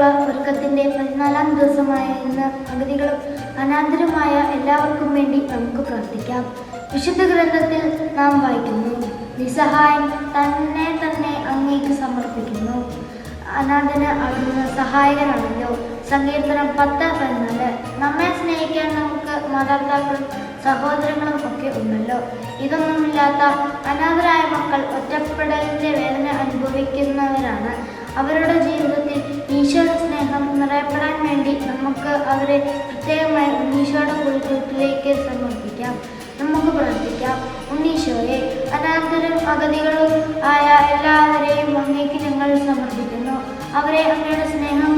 ഉത്സവത്തിന്റെ പതിനാലാം ദിവസമായ ഇന്ന് അഗതികളും അനാഥരുമായ എല്ലാവർക്കും വേണ്ടി നമുക്ക് പ്രാർത്ഥിക്കാം. വിശുദ്ധ ഗ്രന്ഥത്തിൽ നാം വായിക്കുന്നു നിസ്സഹായൻ തന്നെ തന്നെ അങ്ങേക്ക് സമർപ്പിക്കുന്നു. അനാഥന് അവിടുന്ന് സഹായകനാണല്ലോ. സങ്കീർത്തനം പത്ത് പതിനാല്. നമ്മെ സ്നേഹിക്കാൻ നമുക്ക് മാതാപിതാക്കളും സഹോദരങ്ങളും ഒക്കെ ഉണ്ടല്ലോ. ഇതൊന്നുമില്ലാത്ത അനാഥരായ മക്കൾ ഒറ്റപ്പെടലിന്റെ വേദന അനുഭവിക്കുന്നവരാണ്. അവരുടെ ഈശോയുടെ സ്നേഹം നിറയപ്പെടാൻ വേണ്ടി നമുക്ക് അവരെ പ്രത്യേകമായി ഉണ്ണീശോയുടെ കുളിക്കൂട്ടിലേക്ക് സമർപ്പിക്കാം. നമുക്ക് പ്രാർത്ഥിക്കാം. ഉണ്ണീശോയെ അനാഥരും അഗതികളും ആയ എല്ലാവരെയും അങ്ങേക്ക് ഞങ്ങൾ സമർപ്പിക്കുന്നു. അവരെ അങ്ങയുടെ സ്നേഹം